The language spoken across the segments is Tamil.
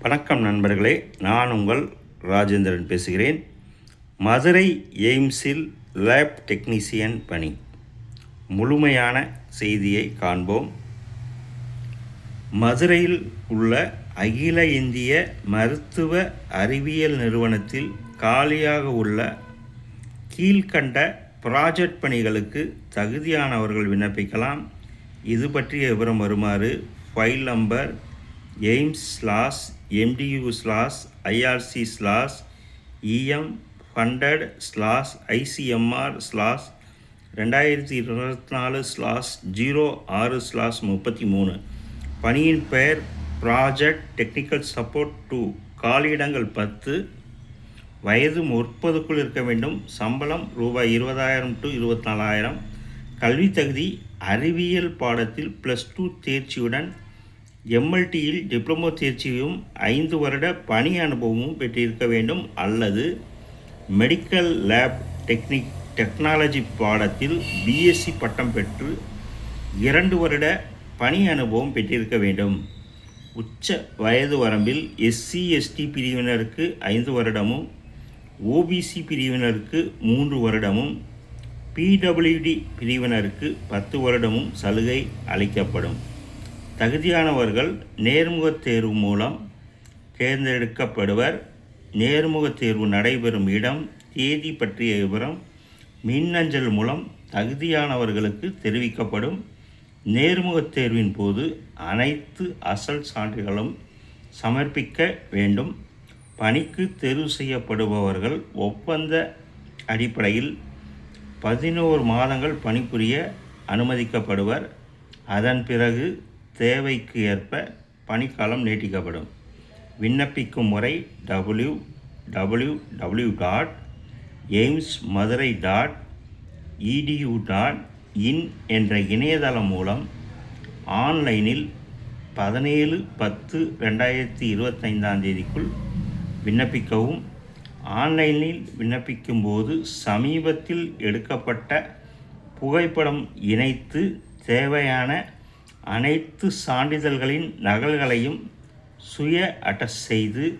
வணக்கம் நண்பர்களே நான் உங்கள் ராஜேந்திரன் பேசுகிறேன். மதுரை எய்ம்ஸில் லேப் டெக்னீசியன் பணி. முழுமையான செய்தியை காண்போம். மதுரையில் உள்ள அகில இந்திய மருத்துவ அறிவியல் நிறுவனத்தில் காலியாக உள்ள கீழ்கண்ட ப்ராஜெக்ட் பணிகளுக்கு தகுதியானவர்கள் விண்ணப்பிக்கலாம். இது பற்றிய விவரம் வருமாறு file number AIIMS slash MDU slash IRC slash EM funded slash ICMR slash ரெண்டாயிரத்தி இருபத்தி நாலு ஸ்லாஸ் ஜீரோ ஆறு ஸ்லாஸ் முப்பத்தி மூணு பணியின் பெயர் ப்ராஜெக்ட் டெக்னிக்கல் சப்போர்ட் டூ காலியிடங்கள் பத்து. வயது முப்பதுக்குள் இருக்க வேண்டும். சம்பளம் ரூபாய் இருபதாயிரம் டு இருபத்தி நாலாயிரம் கல்வி தகுதி அறிவியல் பாடத்தில் ப்ளஸ் டூ தேர்ச்சியுடன் எம்எல்டியில் டிப்ளமோ தேர்ச்சியும் ஐந்து வருட பணி அனுபவமும் பெற்றிருக்க வேண்டும் அல்லது மெடிக்கல் லேப் டெக்னிக் டெக்னாலஜி பாடத்தில் பிஎஸ்சி பட்டம் பெற்று இரண்டு வருட பணி அனுபவம் பெற்றிருக்க வேண்டும். உச்ச வயது வரம்பில் எஸ்சி எஸ்டி பிரிவினருக்கு ஐந்து வருடமும் ஓபிசி பிரிவினருக்கு மூன்று வருடமும் பிடபிள்யூடி பிரிவினருக்கு பத்து வருடமும் சலுகை அளிக்கப்படும். தகுதியானவர்கள் நேர்முகத் தேர்வு மூலம் தேர்ந்தெடுக்கப்படுவர். நேர்முகத் தேர்வு நடைபெறும் இடம் தேதி பற்றிய விவரம் மின்னஞ்சல் மூலம் தகுதியானவர்களுக்கு தெரிவிக்கப்படும். நேர்முகத் தேர்வின் போது அனைத்து அசல் சான்றுகளும் சமர்ப்பிக்க வேண்டும். பணிக்கு தேர்வு செய்யப்படுபவர்கள் ஒப்பந்த அடிப்படையில் பதினோரு மாதங்கள் பணிபுரிய அனுமதிக்கப்படுவர். அதன் பிறகு தேவைக்கு ஏற்ப பணிக்காலம் நீட்டிக்கப்படும். விண்ணப்பிக்கும் முறை W W W dot AIIMS Madurai dot EDU dot in என்ற இணையதளம் மூலம் ஆன்லைனில் பதினேழு பத்து ரெண்டாயிரத்தி இருபத்தைந்தாம் தேதிக்குள் விண்ணப்பிக்கவும். ஆன்லைனில் விண்ணப்பிக்கும் போது சமீபத்தில் எடுக்கப்பட்ட புகைப்படம் இணைத்து தேவையான அனைத்து சான்றிதழ்களின் நகல்களையும் சுய அட்டஸ்ட் செய்து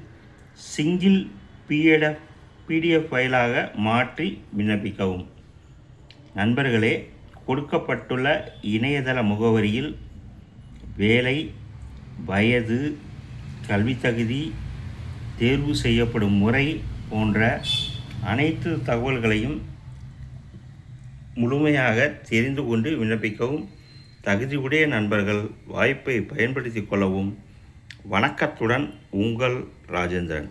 சிங்கிள் பிஎடஃப் பிடிஎஃப் ஃபைலாக மாற்றி விண்ணப்பிக்கவும். நண்பர்களே கொடுக்கப்பட்டுள்ள இணையதள முகவரியில் வேலை வயது கல்வி தகுதி தேர்வு செய்யப்படும் முறை போன்ற அனைத்து தகவல்களையும் முழுமையாக தெரிந்து கொண்டு விண்ணப்பிக்கவும். தகுதியுடைய நண்பர்கள் வாய்ப்பை பயன்படுத்தி கொள்ளவும் வணக்கத்துடன் உங்கள் ராஜேந்திரன்.